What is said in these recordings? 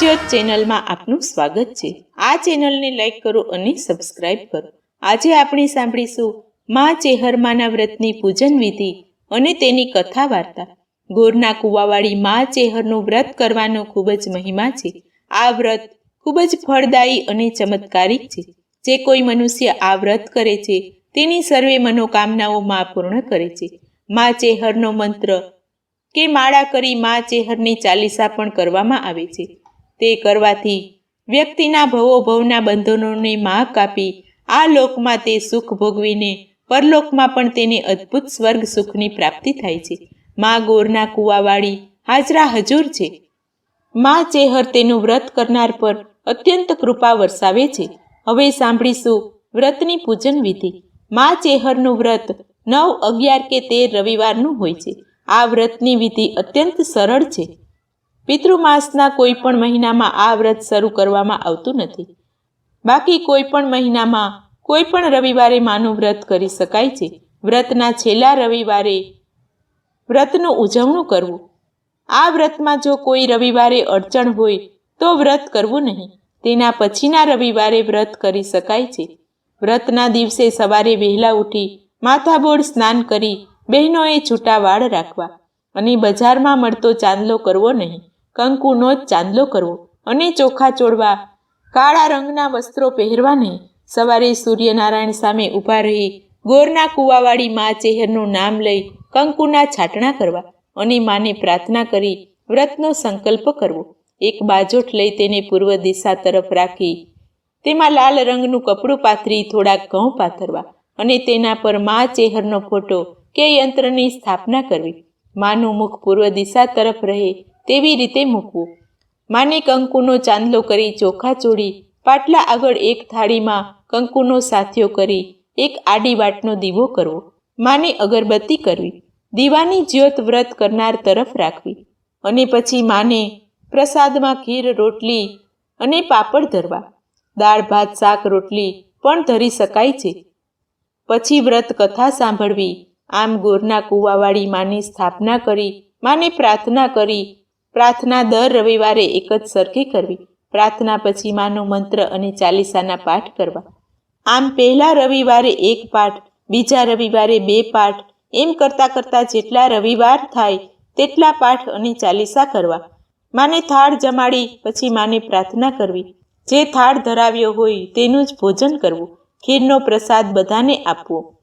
જ્યોત ચેનલમાં આપનું સ્વાગત છે. આ ચેનલને લાઈક કરો અને સબસ્ક્રાઇબ કરો. આજે આપણે સાંભળીશું મા ચેહરમાના વ્રતની પૂજન વિધિ અને તેની કથા વાર્તા ગોરના કુવાવાળી મા ચેહરનું વ્રત કરવાનો ખૂબ જ મહિમા છે. આ વ્રત ખૂબ જ ફળદાયી અને ચમત્કારિક છે. જે કોઈ મનુષ્ય આ વ્રત કરે છે, તેની સર્વે મનોકામનાઓ મા પૂર્ણ કરે છે. મા ચેહરનો મંત્ર કે માળા કરી મા ચેહરની ચાલીસા પણ કરવામાં આવે છે. તે કરવાથી વ્યક્તિના ભવો ભવના બંધનોને માહ કાપી આ લોકમાં તે સુખ ભોગવીને પરલોકમાં પણ તેને અદ્ભુત સ્વર્ગ સુખની પ્રાપ્તિ થાય છે. મા ગોરના કુવાવાળી હાજરા હજુર છે. મા ચેહર તેનું વ્રત કરનાર પર અત્યંત કૃપા વરસાવે છે. હવે સાંભળીશું વ્રતની પૂજન વિધિ. મા ચેહરનું વ્રત નવ અગિયાર કે તેર રવિવારનું હોય છે. આ વ્રતની વિધિ અત્યંત સરળ છે. પિતૃમાસના કોઈ પણ મહિનામાં આ વ્રત શરૂ કરવામાં આવતું નથી. બાકી કોઈ પણ મહિનામાં કોઈ પણ રવિવારે માનું વ્રત કરી શકાય છે. વ્રતના છેલ્લા રવિવારે વ્રતનું ઉજવણું કરવું. આ વ્રતમાં જો કોઈ રવિવારે અડચણ હોય તો વ્રત કરવું નહીં. તેના પછીના રવિવારે વ્રત કરી શકાય છે. વ્રતના દિવસે સવારે વહેલા ઉઠી માથાબોળ સ્નાન કરી બહેનોએ છૂટા વાળ રાખવા. અને બજારમાં મળતો ચાંદલો કરવો નહીં. કંકુનો જ ચાંદલો કરવો અને ચોખા ચોળવા, કાળા રંગના વસ્ત્રો પહેરવા નહીં સવારે સૂર્યનારાયણ સામે ઊભા રહી ગોરના કુવાવાળી મા ચેહરનું નામ લઈ કંકુના છાટણા કરવા અને માને પ્રાર્થના કરી વ્રતનો સંકલ્પ કરવો. એક બાજોઠ લઈ તેને પૂર્વ દિશા તરફ રાખી, તેમાં લાલ રંગનું કપડું પાથરી થોડાક ઘઉં પાથરવા અને તેના પર મા ચહેરનો ફોટો કે યંત્રની સ્થાપના કરવી. માનું મુખ પૂર્વ દિશા તરફ રહે તેવી રીતે મૂકવું. માને કંકુનો ચાંદલો કરી ચોખા ચોળી, પાટલા આગળ એક થાળીમાં કંકુનો સાથિયો કરી એક આડી વાટનો દીવો કરવો. માને અગરબત્તી કરવી, દીવાની જ્યોત વ્રત કરનાર તરફ રાખવી. અને પછી માને પ્રસાદમાં ખીર, રોટલી અને પાપડ ધરવા. દાળ, ભાત, શાક, રોટલી પણ ધરી શકાય છે. પછી વ્રત કથા સાંભળવી. આમ ગોરના કૂવાવાળી માની સ્થાપના કરી, માને પ્રાર્થના કરી પ્રાર્થના દર રવિવારે એક જ સરખી કરવી. પ્રાર્થના પછી માનો મંત્ર અને ચાલીસાના પાઠ કરવા. આમ પહેલા રવિવારે એક પાઠ, બીજા રવિવારે બે પાઠ, એમ કરતાં કરતાં જેટલા રવિવાર થાય તેટલા પાઠ અને ચાલીસા કરવા. માને થાળ જમાડી, પછી માને પ્રાર્થના કરવી. જે થાળ ધરાવ્યો હોય તેનું જ ભોજન કરવું. ખીરનો પ્રસાદ બધાને આપવો.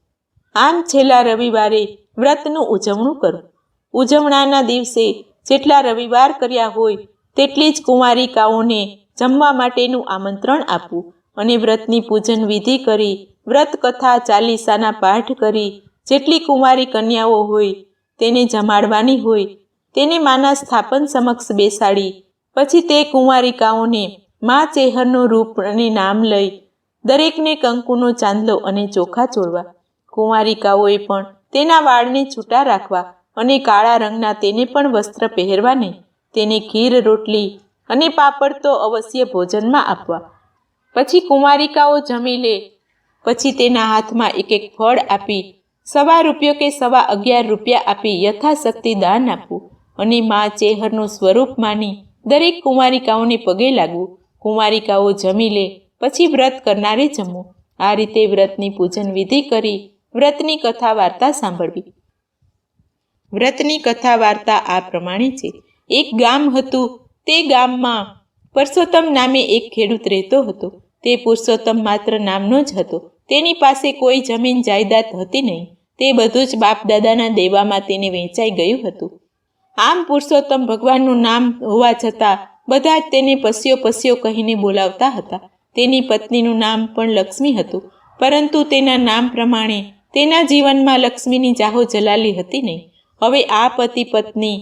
આમ છેલ્લા રવિવારે વ્રતનું ઉજવણું કરવું ઉજવણાના દિવસે જેટલા રવિવાર કર્યા હોય, તેટલી જ કુંવારિકાઓને જમવા માટેનું આમંત્રણ આપવું અને વ્રતની પૂજન વિધિ કરી વ્રત કથા ચાલીસાના પાઠ કરી, જેટલી કુંવારી કન્યાઓ હોય, તેને જમાડવાની હોય, તેને માના સ્થાપન સમક્ષ બેસાડી, પછી તે કુંવારિકાઓને મા ચેહરનું રૂપ અને નામ લઈ, દરેકને કંકુનો ચાંદલો અને ચોખા ચોળવા કુંવારિકાઓએ પણ તેના વાળને છૂટા રાખવા અને કાળા રંગના તેને પણ વસ્ત્ર પહેરવાને, તેને ખીર, રોટલી અને પાપડ તો અવશ્ય ભોજનમાં આપવા. પછી કુમારિકાઓ જમી લે. પછી તેના હાથમાં એક એક ફળ આપી. સવા રૂપિયો કે સવા અગિયાર રૂપિયા આપી યથાશક્તિ દાન આપવું અને મા ચેહરનું સ્વરૂપ માની દરેક કુંવારિકાઓને પગે લાગવું. કુંવારિકાઓ જમી લે, પછી વ્રત કરનારે જમવું. આ રીતે વ્રતની પૂજન વિધિ કરી વ્રતની કથા વાર્તા સાંભળવી. વ્રતની કથા વાર્તા આ પ્રમાણે છે. એક ગામ હતું. તે ગામમાં પરસોત્તમ નામે એક ખેડૂત રહેતો હતો. તે પુરુષોત્તમ માત્ર નામનો જ હતો. તેની પાસે કોઈ જમીન જાયદાદ હતી નહીં. તે બધું જ બાપ દાદાના દેવામાં તેને વેચાઈ ગયું હતું. આમ પુરુષોત્તમ ભગવાનનું નામ હોવા છતાં બધા જ તેને પસ્યો પસ્યો કહીને બોલાવતા હતા. તેની પત્નીનું નામ પણ લક્ષ્મી હતું. પરંતુ તેના નામ પ્રમાણે તેના જીવનમાં લક્ષ્મીની જાહો જલાલી હતી નહીં. હવે આ પતિ પત્ની,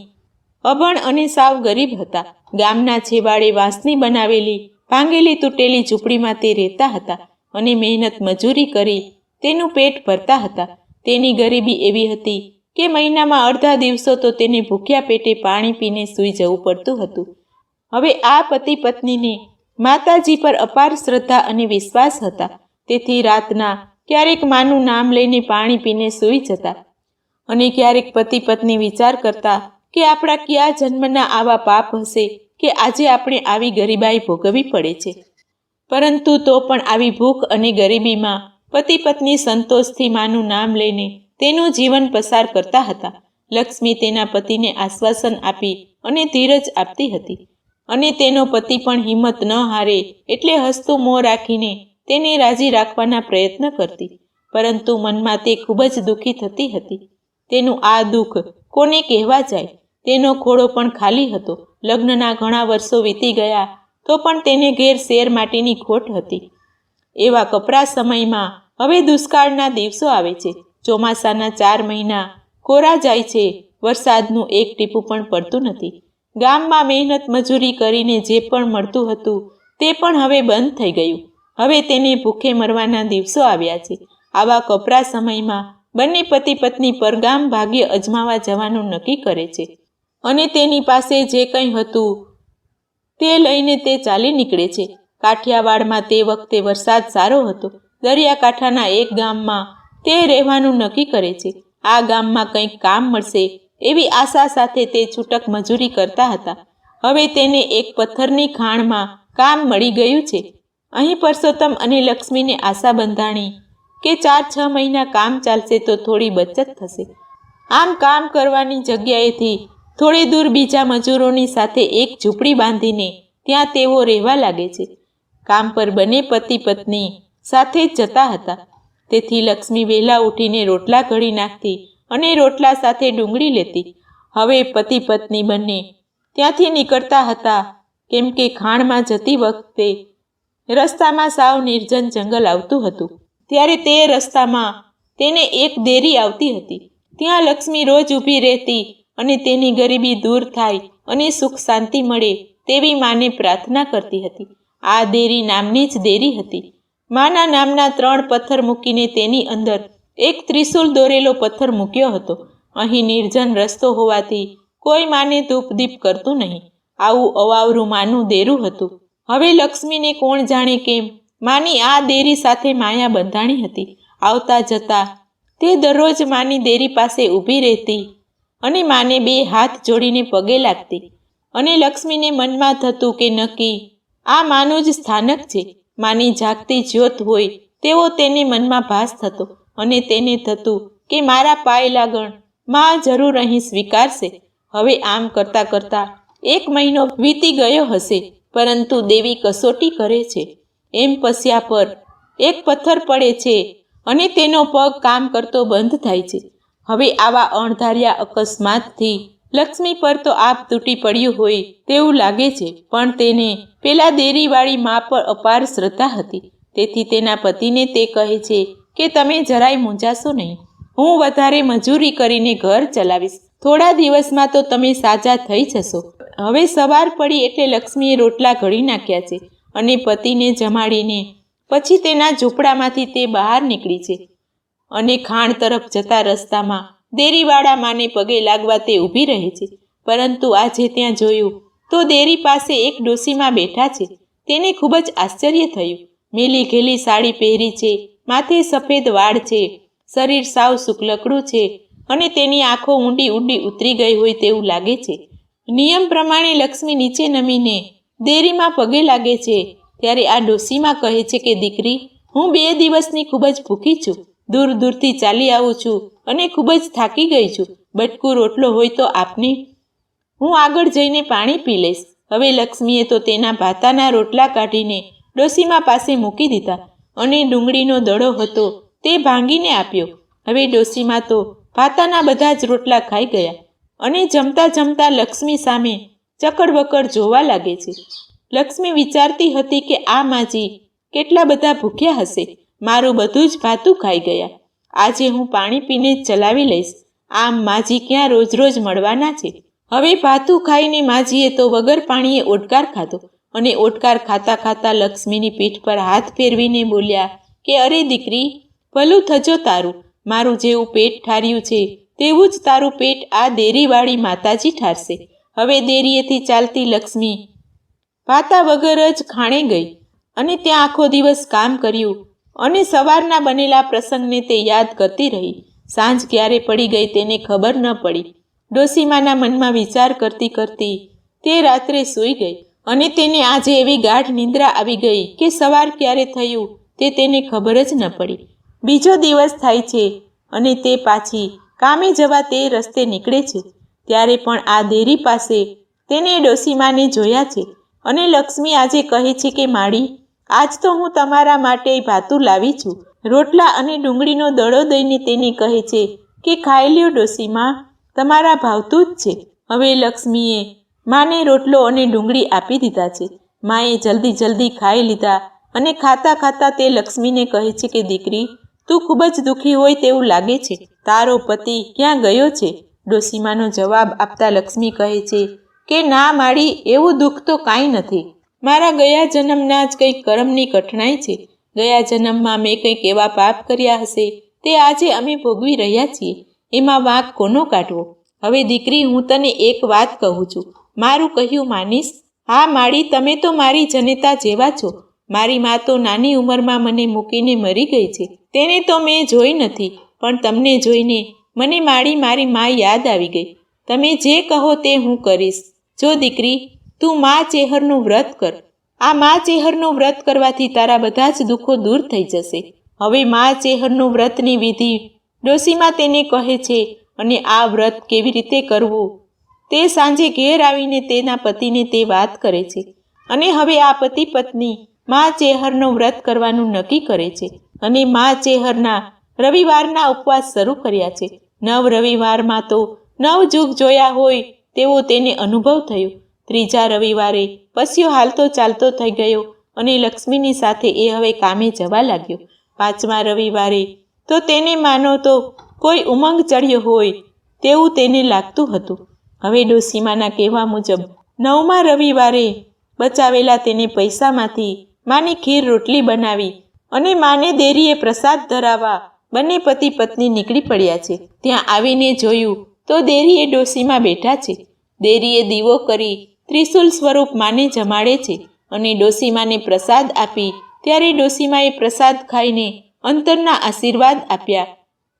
અભણ અને સાવ ગરીબ હતા. ગામના છેવાડે વાંસની બનાવેલી, ભાંગેલી તૂટેલી ઝૂંપડીમાં તે રહેતા હતા અને મહેનત મજૂરી કરી તેનું પેટ ભરતા હતા. તેની ગરીબી એવી હતી કે મહિનામાં અડધા દિવસો તો તેને ભૂખ્યા પેટે પાણી પીને સૂઈ જવું પડતું હતું. હવે આ પતિ પત્નીને માતાજી પર અપાર શ્રદ્ધા અને વિશ્વાસ હતા. તેથી રાતના ક્યારેક માનું નામ લઈને પાણી પીને સૂઈ જતા. અને ક્યારેક પતિ પત્ની વિચાર કરતા કે આપણા કયા જન્મના આવા પાપ હશે કે આજે આપણે આવી ગરીબાઈ ભોગવવી પડે છે. પરંતુ તો પણ આવી ભૂખ અને ગરીબીમાં પતિ પત્ની સંતોષથી માનું નામ લઈને તેનું જીવન પસાર કરતા હતા. લક્ષ્મી તેના પતિને આશ્વાસન આપી અને ધીરજ આપતી હતી. અને તેનો પતિ પણ હિંમત ન હારે એટલે હસતું મોં રાખીને તેને રાજી રાખવાના પ્રયત્ન કરતી. પરંતુ મનમાં તે ખૂબ જ દુઃખી થતી હતી. તેનું આ દુઃખ કોને કહેવા જાય? તેનો ઘોડો પણ ખાલી હતો. લગ્નના ઘણા વર્ષો વીતી ગયા તો પણ તેને ઘેર શેર માટેની ખોટ હતી. એવા કપરા સમયમાં હવે દુષ્કાળના દિવસો આવે છે. ચોમાસાના ચાર મહિના કોરા જાય છે. વરસાદનું એક ટીપું પણ પડતું નથી. ગામમાં મહેનત મજૂરી કરીને જે પણ મળતું હતું તે પણ હવે બંધ થઈ ગયું. હવે તેને ભૂખે મરવાના દિવસો આવ્યા છે. આવા કપરા સમયમાં બંને પતિ પત્ની પરગામ ભાગ્ય અજમાવા જવાનું નક્કી કરે છે. અને તેની પાસે જે કંઈ હતું તે લઈને તે ચાલી નીકળે છે. કાઠિયાવાડમાં તે વખતે વરસાદ સારો હતો. દરિયાકાંઠાના એક ગામમાં તે રહેવાનું નક્કી કરે છે. આ ગામમાં કંઈક કામ મળશે એવી આશા સાથે તે છૂટક મજૂરી કરતા હતા. હવે તેને એક પથ્થરની ખાણમાં કામ મળી ગયું છે. અહીં પરસોત્તમ અને લક્ષ્મીને આશા બંધાણી કે ચાર છ મહિના કામ ચાલશે તો થોડી બચત થશે. આમ કામ કરવાની જગ્યાએથી થોડે દૂર બીજા મજૂરોની સાથે એક ઝૂંપડી બાંધીને ત્યાં તેઓ રહેવા લાગે છે. કામ પર બંને પતિ પત્ની સાથે જ જતા હતા. તેથી લક્ષ્મી વહેલા ઉઠીને રોટલા ઘડી નાખતી અને રોટલા સાથે ડુંગળી લેતી. હવે પતિ પત્ની બંને ત્યાંથી નીકળતા હતા કેમ કે ખાણમાં જતી વખતે રસ્તામાં સાવ નિર્જન જંગલ આવતું હતું. ત્યારે તે રસ્તામાં તેને એક દેરી આવતી હતી. ત્યાં લક્ષ્મી રોજ ઊભી રહેતી અને તેની ગરીબી દૂર થાય અને સુખ શાંતિ મળે તેવી માને પ્રાર્થના કરતી હતી. આ દેરી નામની જ દેરી હતી. માના નામના ત્રણ પથ્થર મૂકીને તેની અંદર એક ત્રિશુલ દોરેલો પથ્થર મૂક્યો હતો. અહીં નિર્જન રસ્તો હોવાથી કોઈ માને ધૂપદીપ કરતું નહીં. આવું અવાવરું માનું દેરું હતું. હવે લક્ષ્મીને કોણ જાણે કેમ માની આ દેરી સાથે માયા બંધાણી હતી. આવતા જતા તે દરરોજ માની દેરી પાસે ઊભી રહેતી અને માને બે હાથ જોડીને પગે લાગતી. અને લક્ષ્મીને મનમાં થતું કે નક્કી, આ માનું જ સ્થાનક છે. માની જાગતી જ્યોત હોય તેવો તેને મનમાં ભાસ થતો અને તેને થતું કે મારા પાય લાગણમાં જરૂર અહીં સ્વીકારશે. હવે આમ કરતાં કરતાં એક મહિનો વીતી ગયો હશે, પરંતુ દેવી કસોટી કરે છે. એમ પસ્યા પર એક પથ્થર પડે છે અને તેનો પગ કામ કરતો બંધ થાય છે. હવે આવા અણધાર્યા અકસ્માતથી લક્ષ્મી પર તો આપ તૂટી પડ્યું હોય તેવું લાગે છે, પણ તેને પેલા દેરીવાળી મા પર અપાર શ્રદ્ધા હતી. તેથી તેના પતિને તે કહે છે કે, તમે જરાય મૂંઝાશો નહીં. હું વધારે મજૂરી કરીને ઘર ચલાવીશ. થોડા દિવસમાં તો તમે સાજા થઈ જશો. હવે સવાર પડી એટલે લક્ષ્મીએ રોટલા ઘડી નાખ્યા છે. અને પતિને જમાડીને પછી તેના ઝૂંપડામાંથી તે બહાર નીકળી છે. અને ખાણ તરફ જતા રસ્તામાં દેરીવાળા માને પગે લાગવા તે ઊભી રહે છે. પરંતુ આજે ત્યાં જોયું તો દેરી પાસે એક ડોસીમાં બેઠા છે. તેને ખૂબ જ આશ્ચર્ય થયું. મેલી ઘેલી સાડી પહેરી છે, માથે સફેદ વાળ છે, શરીર સાવ શુક્લકડું છે અને તેની આંખો ઊંડી ઊંડી ઉતરી ગઈ હોય તેવું લાગે છે. નિયમ પ્રમાણે લક્ષ્મી નીચે નમીને દેરીમાં પગે લાગે છે. ત્યારે આ ડોસીમાં કહે છે કે, દીકરી, હું બે દિવસની ખૂબ જ ભૂખી છું. દૂર દૂરથી ચાલી આવું છું અને ખૂબ જ થાકી ગઈ છું. બટકું રોટલો હોય તો આપને. હું આગળ જઈને પાણી પી લઈશ. હવે લક્ષ્મીએ તો તેના ભાતાના રોટલા કાઢીને ડોસીમા પાસે મૂકી દીધા અને ડુંગળીનો દડો હતો તે ભાંગીને આપ્યો. હવે ડોસીમાં તો ભાતાના બધા જ રોટલા ખાઈ ગયા અને જમતા જમતા લક્ષ્મી સામે ચકડબકડ જોવા લાગે છે. લક્ષ્મી વિચારતી હતી કે આ માજી કેટલા બધા ભૂખ્યા હશે. મારું બધું જ ભાતું ખાઈ ગયા. આજે હું પાણી પીને જ ચલાવી લઈશ. આમ માજી ક્યાં રોજ રોજ મળવાના છે? હવે ભાતું ખાઈને માજીએ તો વગર પાણીએ ઓટકાર ખાધો અને ઓટકાર ખાતા ખાતા લક્ષ્મીની પીઠ પર હાથ ફેરવીને બોલ્યા, કે અરે દીકરી, ભલું થજો તારું. મારું જેવું પેટ ઠાર્યું છે, તેવું જ તારું પેટ આ દેરીવાળી માતાજી ઠારશે. હવે દેરીએથી ચાલતી લક્ષ્મી પાતા વગર જ ખાણે ગઈ અને ત્યાં આખો દિવસ કામ કર્યું અને સવારના બનેલા પ્રસંગને તે યાદ કરતી રહી. સાંજ ક્યારે પડી ગઈ તેને ખબર ન પડી. ડોસીમાના મનમાં વિચાર કરતી કરતી તે રાત્રે સૂઈ ગઈ અને તેને આજે એવી ગાઢ નિંદ્રા આવી ગઈ કે સવાર ક્યારે થયું તે તેને ખબર જ ન પડી. બીજો દિવસ થાય છે અને તે પાછી કામે જવા તે રસ્તે નીકળે છે. ત્યારે પણ આ દેરી પાસે તેને ડોસીમાને જોયા છે અને લક્ષ્મી આજે કહે છે કે, માળી, આજ તો હું તમારા માટે ભાતું લાવી છું. રોટલા અને ડુંગળીનો દડો દઈને તેને કહે છે કે, ખાઈ લ્યો ડોસીમા, તમારા ભાવતું જ છે. હવે લક્ષ્મીએ માને રોટલો અને ડુંગળી આપી દીધા છે. માએ જલ્દી જલ્દી ખાઈ લીધા અને ખાતા ખાતા તે લક્ષ્મીને કહે છે કે, દીકરી, તું ખૂબ જ દુઃખી હોય તેવું લાગે છે. તારો પતિ ક્યાં ગયો છે? ડોસીમાનો જવાબ આપતા લક્ષ્મી કહે છે કે, ના માડી એવું દુઃખ તો કાંઈ નથી. મારા ગયા જન્મના જ કંઈક કર્મની કઠણાઈ છે. ગયા જન્મમાં મેં કંઈક એવા પાપ કર્યા હશે. તે આજે અમે ભોગવી રહ્યા છીએ. એમાં વાંક કોનો કાઢવો? હવે દીકરી, હું તને એક વાત કહું છું. મારું કહ્યું માનીશ? હા માડી તમે તો મારી જનેતા જેવા છો. મારી મા તો નાની ઉંમરમાં મને મૂકીને મરી ગઈ છે. તેને તો મેં જોઈ નથી. પણ તમને જોઈને મને માડી મારી મા યાદ આવી ગઈ. તમે જે કહો તે હું કરીશ. જો દીકરી, તું મા ચેહરનું વ્રત કર. આ મા ચેહરનું વ્રત કરવાથી તારા બધા જ દુઃખો દૂર થઈ જશે. હવે મા ચેહરનું વ્રતની વિધિ ડોસીમાં તેને કહે છે અને આ વ્રત કેવી રીતે કરવું? તે સાંજે ઘેર આવીને તેના પતિને તે વાત કરે છે. અને હવે આ પતિ પત્ની મા ચેહરનું વ્રત કરવાનું નક્કી કરે છે. અને મા ચેહરના રવિવારના ઉપવાસ શરૂ કર્યા છે. નવ રવિવારમાં તો નવ જુગ જોયા હોય તેવો તેને અનુભવ થયો. ત્રીજા રવિવારે પસ્યો હાલતો ચાલતો થઈ ગયો અને લક્ષ્મીની સાથે એ હવે કામે જવા લાગ્યો. પાંચમા રવિવારે તો તેને માનો તો કોઈ ઉમંગ ચડ્યો હોય તેવું તેને લાગતું હતું. હવે ડોસીમાના કહેવા મુજબ નવમા રવિવારે બચાવેલા તેને પૈસામાંથી માની ખીર રોટલી બનાવી અને માને દેરીએ પ્રસાદ ધરાવવા બંને પતિ પત્ની નીકળી પડ્યા છે. ત્યાં આવીને જોયું તો દેરીએ ડોસીમાં બેઠા છે. દેરીએ દીવો કરી ત્રિશુલ સ્વરૂપ માને જમાડે છે અને ડોસીમાને પ્રસાદ આપી ત્યારે ડોસીમાએ પ્રસાદ ખાઈને અંતરના આશીર્વાદ આપ્યા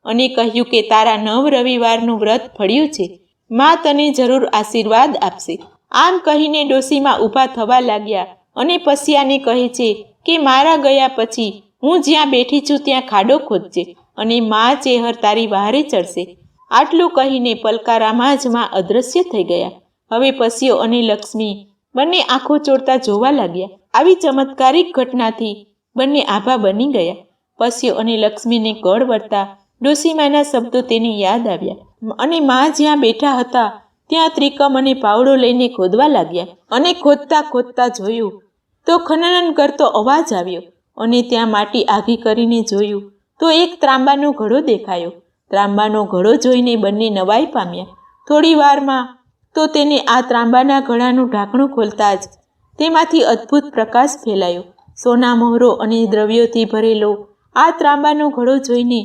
અને કહ્યું કે તારા નવ રવિવારનું વ્રત ફળ્યું છે. માં તને જરૂર આશીર્વાદ આપશે. આમ કહીને ડોસીમાં ઊભા થવા લાગ્યા અને પસિયાને કહે છે કે મારા ગયા પછી હું જ્યાં બેઠી છું ત્યાં ખાડો ખોદજે અને મા ચેહર તારી વહારે ચડશે. આટલું કહીને પલકારામાં જ માં અદૃશ્ય થઈ ગયા. હવે પસિયો અને લક્ષ્મી બંને આંખો ચોડતા જોવા લાગ્યા. આવી ચમત્કારિક ઘટનાથી બંને આભા બની ગયા. પસ્યો અને લક્ષ્મીને ગળ વળતા ડોસીમાના શબ્દો તેને યાદ આવ્યા અને મા જ્યાં બેઠા હતા ત્યાં ત્રિકમ અને પાવડો લઈને ખોદવા લાગ્યા અને ખોદતા ખોદતા જોયું તો ખનન કરતો અવાજ આવ્યો. અને ત્યાં માટી આઘી કરીને જોયું તો એક ત્રાંબાનો ઘડો દેખાયો. ત્રાંબાનો ઘડો જોઈને બંને નવાઈ પામ્યા. થોડી વારમાં તો તેને આ ત્રાંબાના ઘડાનું ઢાંકણું ખોલતા જ તેમાંથી અદ્ભુત પ્રકાશ ફેલાયો. સોના મોહરો અને દ્રવ્યોથી ભરેલો આ ત્રાંબાનો ઘડો જોઈને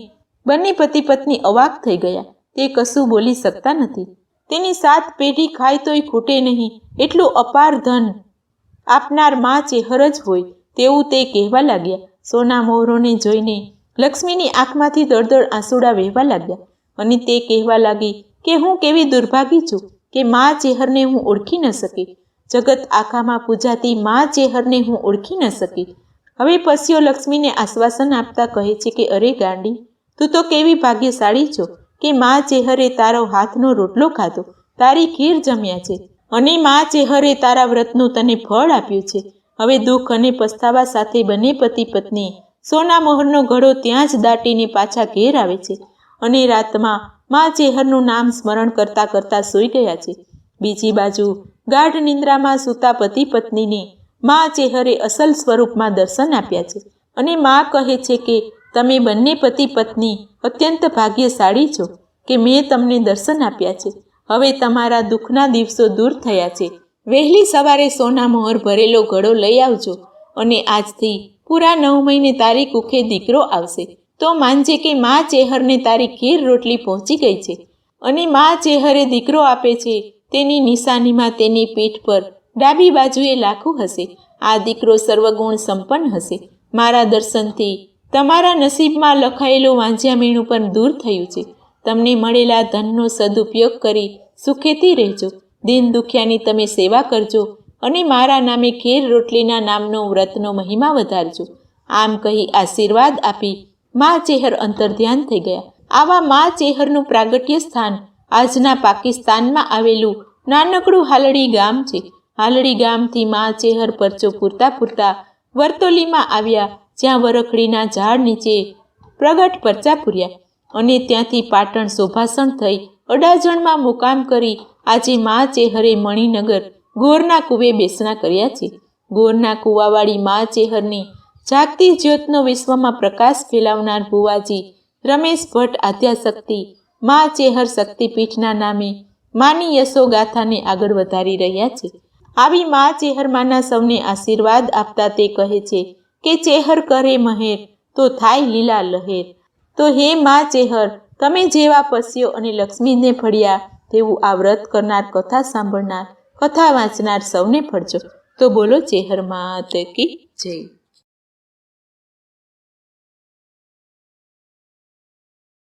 બંને પતિ પત્ની અવાક થઈ ગયા. તે કશું બોલી શકતા નથી. તેની સાત પેઢી ખાય તોય ખૂટે નહીં. એટલું અપાર ધન આપનારમાં ચેહર જ હોય. તેવું તે કહેવા લાગ્યા. સોના મોહરોને જોઈને લક્ષ્મીની આંખમાંથી દળદળ આંસુડા વહેવા લાગ્યા અને તે કહેવા લાગી કે હું કેવી દુર્ભાગી છું કે મા ચેહરને હું ઓળખી ન શકી. જગત આખામાં પૂજાતી મા ચેહરને હું ઓળખી ન શકી. હવે પસ્યો લક્ષ્મીને આશ્વાસન આપતા કહે છે કે, અરે ગાંડી, તું તો કેવી ભાગ્યશાળી છો કે મા ચેહરે તારો હાથનો રોટલો ખાધો. તારી ખીર જમ્યા છે અને મા ચેહરે તારા વ્રતનું તને ફળ આપ્યું છે. હવે દુઃખ અને પસ્તાવા સાથે બંને પતિ પત્ની સોના મોહરનો ઘડો ત્યાં જ દાટીને પાછા ઘેર આવે છે અને રાતમાં મા ચેહરનું નામ સ્મરણ કરતા કરતા સૂઈ ગયા છે. બીજી બાજુ ગાઢ નિંદ્રામાં સૂતા પતિ પત્નીને મા ચેહરે અસલ સ્વરૂપમાં દર્શન આપ્યા છે અને મા કહે છે કે, તમે બંને પતિ પત્ની અત્યંત ભાગ્યશાળી છો કે મેં તમને દર્શન આપ્યા છે. હવે તમારા દુઃખના દિવસો દૂર થયા છે. વહેલી સવારે સોના મોહર ભરેલો ઘડો લઈ આવજો અને આજથી પૂરા નવ મહિને તારી કુખે દીકરો આવશે. તો માનજે કે મા ચેહરને તારી ખીર રોટલી પહોંચી ગઈ છે. અને મા ચેહરે દીકરો આપે છે, તેની નિશાનીમાં તેની પીઠ પર ડાબી બાજુએ લાખું હશે. આ દીકરો સર્વગુણ સંપન્ન હશે. મારા દર્શનથી તમારા નસીબમાં લખાયેલું વાંજ્યામીણું પણ દૂર થયું છે. તમને મળેલા ધનનો સદુપયોગ કરી સુખેથી રહેજો. દિન દુખિયાની તમે સેવા કરજો અને મારા નામે ખીર રોટલીના નામનો વ્રતનો મહિમા વધારજો. આમ કહી આશીર્વાદ આપી મા ચેહર અંતર્ધ્યાન થઈ ગયા. આવા મા ચેહરનું પ્રાગટ્ય સ્થાન આજના પાકિસ્તાનમાં આવેલું નાનકડું હાલડી ગામ છે. હાલડી ગામથી મા ચેહર પરચો પૂરતા પૂરતા વર્તોલીમાં આવ્યા, જ્યાં વરખડીના ઝાડ નીચે પ્રગટ પરચા પૂર્યા અને ત્યાંથી પાટણ શોભાસણ થઈ અડાજણમાં મુકામ કરી આજે મા ચેહરે મણિનગર ગોરના કુવે બેસણા કર્યા છે. ગોરના કુવાવાળી મા ચેહરની જાગતી જ્યોતનો વિશ્વમાં પ્રકાશ ફેલાવનાર ભુવાજી રમેશ ભટ્ટ આદ્યાશક્તિ, મા ચેહર શક્તિપીઠના નામે માની યશોગાથાને આગળ વધારી રહ્યા છે. આવી મા ચેહરમાના સૌને આશીર્વાદ આપતા તે કહે છે કે, ચેહર કરે મહેર, તો થાય લીલા લહેર. તો હે મા ચેહર, તમે જેવા પસ્યો અને લક્ષ્મીને ફળ્યા તેવું આ વ્રત કરનાર, કથા સાંભળનાર, કથા વાંચનાર સૌને ફળજો તો બોલો ચેહર માત કી જય.